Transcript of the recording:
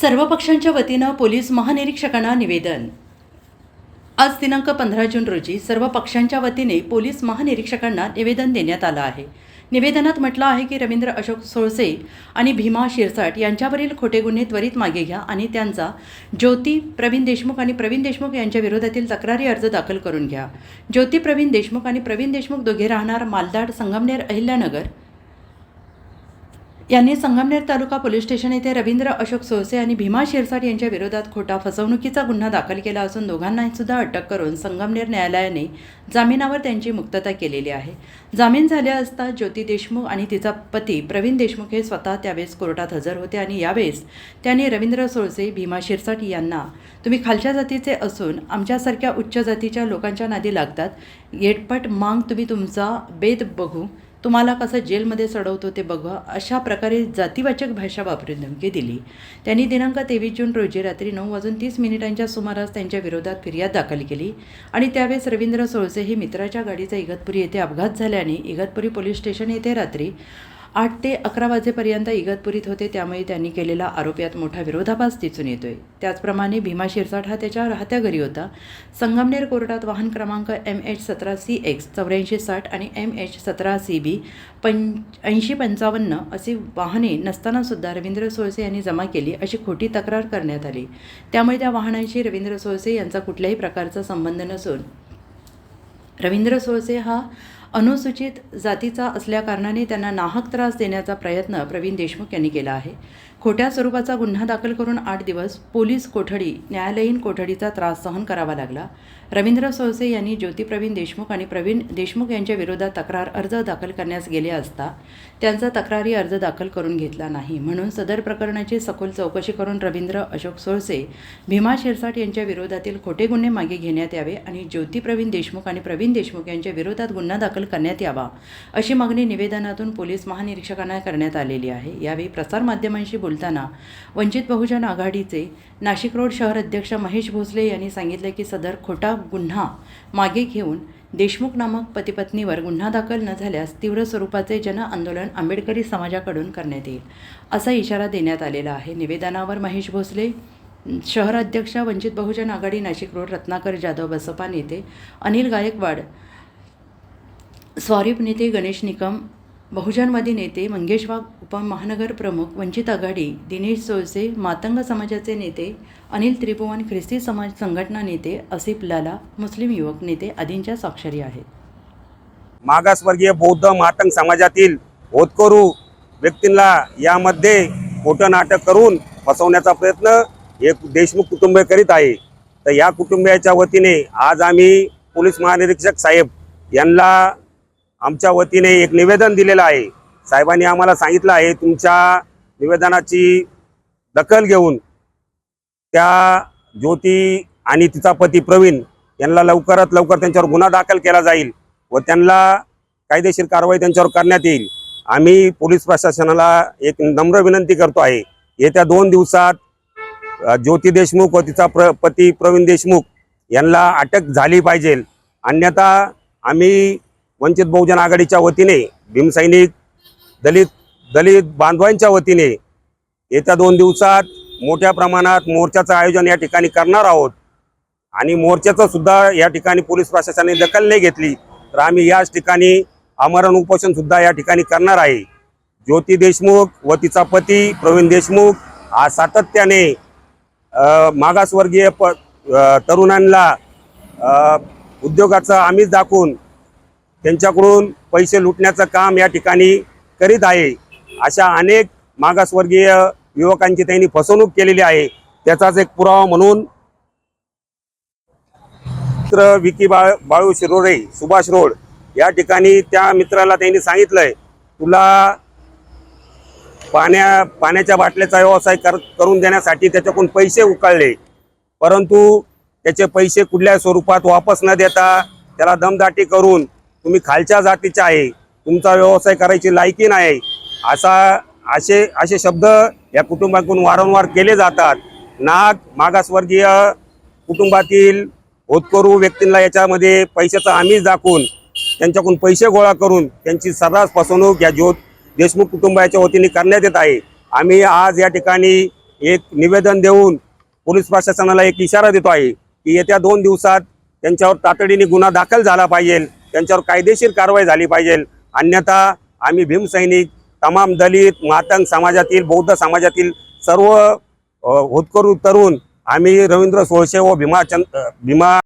सर्व पक्षांच्या वतीनं पोलीस महानिरीक्षकांना निवेदन. आज दिनांक पंधरा जून रोजी सर्व पक्षांच्या वतीने पोलीस महानिरीक्षकांना निवेदन देण्यात आलं आहे. निवेदनात म्हटलं आहे की रवींद्र अशोक सोळसे आणि भीमा शिरसाट यांच्यावरील खोटे गुन्हे त्वरित मागे घ्या आणि त्यांचा ज्योती प्रवीण देशमुख आणि प्रवीण देशमुख यांच्या विरोधातील तक्रारी अर्ज दाखल करून घ्या. ज्योती प्रवीण देशमुख आणि प्रवीण देशमुख दोघे राहणार मालदाड संगमनेर अहिल्यानगर यांनी संगमनेर तालुका पोलीस स्टेशन येथे रवींद्र अशोक सोळसे आणि भीमा शिरसाट यांच्या विरोधात खोटा फसवणुकीचा गुन्हा दाखल केला असून दोघांनाही सुद्धा अटक करून संगमनेर न्यायालयाने जामिनावर त्यांची मुक्तता केलेली आहे. जामीन झाल्या असता ज्योती देशमुख आणि तिचा पती प्रवीण देशमुख हे स्वतः त्यावेळेस कोर्टात हजर होते आणि यावेळेस त्यांनी रवींद्र सोळसे भीमा शिरसाट यांना तुम्ही खालच्या जातीचे असून आमच्यासारख्या उच्च जातीच्या लोकांच्या नादी लागतात. येटपट मांग तुम्ही तुमचा बेद बघू. तुम्हाला कसं जेलमध्ये चढवतो ते बघा. अशा प्रकारे जातीवाचक भाषा वापरून धमकी दिली. त्यांनी दिनांक तेवीस जून रोजी रात्री नऊ वाजून तीस मिनिटांच्या सुमारास त्यांच्या विरोधात फिर्याद दाखल केली आणि त्यावेळेस रवींद्र सोळसे हे मित्राच्या गाडीचा इगतपुरी येथे अपघात झाल्याने इगतपुरी पोलीस स्टेशन येथे रात्री आठ ते अकरा वाजेपर्यंत इगतपुरीत होते त्यामुळे त्यांनी केलेला आरोप यात मोठा विरोधाभास दिसून येतोय. त्याचप्रमाणे भीमा शिरसाट हा त्याच्या राहत्या घरी होता. संगमनेर कोर्टात वाहन क्रमांक एम एच सतरा सी एक्स चौऱ्याऐंशी साठ आणि एम एच सतरा सी बी पं ऐंशी पंचावन्न अशी वाहने नसतानासुद्धा रवींद्र सोळसे यांनी जमा केली अशी खोटी तक्रार करण्यात आली. त्यामुळे त्या वाहनांशी रवींद्र सोळसे यांचा कुठल्याही प्रकारचा संबंध नसून रवींद्र सोळसे हा अनुसूचित जातीचा असल्याकारणाने त्यांना नाहक त्रास देण्याचा प्रयत्न प्रवीण देशमुख यांनी केला आहे. खोट्या स्वरूपाचा गुन्हा दाखल करून आठ दिवस पोलीस कोठडी न्यायालयीन कोठडीचा त्रास सहन करावा लागला. रवींद्र सोळसे यांनी ज्योती प्रवीण देशमुख आणि प्रवीण देशमुख यांच्या विरोधात तक्रार अर्ज दाखल करण्यास गेले असता त्यांचा तक्रारी अर्ज दाखल करून घेतला नाही. म्हणून सदर प्रकरणाची सखोल चौकशी करून रवींद्र अशोक सोळसे भीमा शिरसाट यांच्या विरोधातील खोटे गुन्हे मागे घेण्यात यावे आणि ज्योती प्रवीण देशमुख आणि प्रवीण देशमुख यांच्या विरोधात गुन्हा दाखल करण्यात यावा अशी मागणी निवेदनातून पोलीस महानिरीक्षकांना करण्यात आलेली आहे. यावेळी प्रसारमाध्यमांशी बोलताना वंचित बहुजन आघाडीचे नाशिक रोड शहर अध्यक्ष महेश भोसले यांनी सांगितले की सदर खोटा गुन्हा मागे घेऊन देशमुख नामक पतीपत्नीवर गुन्हा दाखल न झाल्यास तीव्र स्वरूपाचे जन आंदोलन आंबेडकरी समाजाकडून करण्यात येईल असा इशारा देण्यात आलेला आहे. निवेदनावर महेश भोसले शहर अध्यक्ष वंचित बहुजन आघाडी नाशिक रोड रत्नाकर जाधव बसपा नेते अनिल गायकवाड स्वारीप नेते गणेश निकम बहुजनवादी नेते मंगेश वाघ उपमहानगर प्रमुख वंचित आघाडी दिनेश सोळसे मातंग समाजाचे नेते अनिल त्रिभुवन ख्रिस्ती समाज संघटना नेते असिफ लाला मुस्लिम युवक नेते आदींच्या स्वाक्षरी आहेत. मागासवर्गीय बौद्ध मातंग समाजातील होतकरू व्यक्तींना यामध्ये खोटं नाटक करून फसवण्याचा प्रयत्न हे देशमुख कुटुंब करीत आहे. तर या कुटुंबियाच्या वतीने आज आम्ही पोलीस महानिरीक्षक साहेब यांना आमच्या वतीने एक निवेदन दिलेलं आहे. साहेबांनी आम्हाला सांगितलं आहे तुमच्या निवेदनाची दखल घेऊन त्या ज्योती आणि तिचा पती प्रवीण यांना लवकरात लवकर त्यांच्यावर गुन्हा दाखल केला जाईल व त्यांना कायदेशीर कारवाई त्यांच्यावर करण्यात येईल. आम्ही पोलीस प्रशासनाला एक नम्र विनंती करतो आहे. येत्या दोन दिवसात ज्योती देशमुख व तिचा प्र पती प्रवीण देशमुख यांना अटक झाली पाहिजे. अन्यथा आम्ही वंचित बहुजन आघाडीच्या वतीने भीमसैनिक दलित दलित बांधवांच्या वतीने येत्या दोन दिवसात मोठ्या प्रमाणात मोर्चाचं आयोजन या ठिकाणी करणार आहोत. आणि मोर्चाचं सुद्धा या ठिकाणी पोलीस प्रशासनाने दखल नाही घेतली तर आम्ही याच ठिकाणी आमरण उपोषण सुद्धा या ठिकाणी करणार आहे. ज्योती देशमुख व तिचा पती प्रवीण देशमुख हा सातत्याने मागासवर्गीय प तरुणांना उद्योगाचं आम्हीच दाखवून त्यांच्याकडून पैसे लुटण्याचं काम या ठिकाणी करीत आहे. अशा अनेक मागासवर्गीय युवकांची त्यांनी फसवणूक केलेली आहे. त्याचाच एक पुरावा म्हणून मित्र विकी बाळ बाळू शिरोडे सुभाष रोड या ठिकाणी त्या मित्राला त्यांनी सांगितलंय तुला पाण्या पाण्याच्या बाटल्याचा व्यवसाय कर करून देण्यासाठी त्याच्याकडून पैसे उकळले. परंतु त्याचे पैसे कुठल्या स्वरूपात वापस न देता त्याला दमदाटी करून तुम्ही खालच्या जातीचे आहे तुमचा व्यवसाय करायची लायकी नाही. असा असे असे शब्द या कुटुंबाकडून वारंवार केले जातात. नाग मागासवर्गीय कुटुंबातील होतकरू व्यक्तींना याच्यामध्ये पैशाचा आमिष दाखवून त्यांच्याकडून पैसे गोळा करून त्यांची सर्रास फसवणूक या ज्योत देशमुख कुटुंबाच्या वतीने करण्यात येत आहे. आम्ही आज या ठिकाणी एक निवेदन देऊन पोलीस प्रशासनाला एक इशारा देतो आहे की येत्या दोन दिवसात त्यांच्यावर तातडीने गुन्हा दाखल झाला पाहिजे. त्यांच्यावर कायदेशीर कारवाई झाली पाहिजे. अन्यथा आम्ही भीमसैनिक तमाम दलित मातंग समाजातील बौद्ध समाजातील सर्व हुतकरू होतकरू तरुण आम्ही रवींद्र सोळशे व भीमा चंद भीमा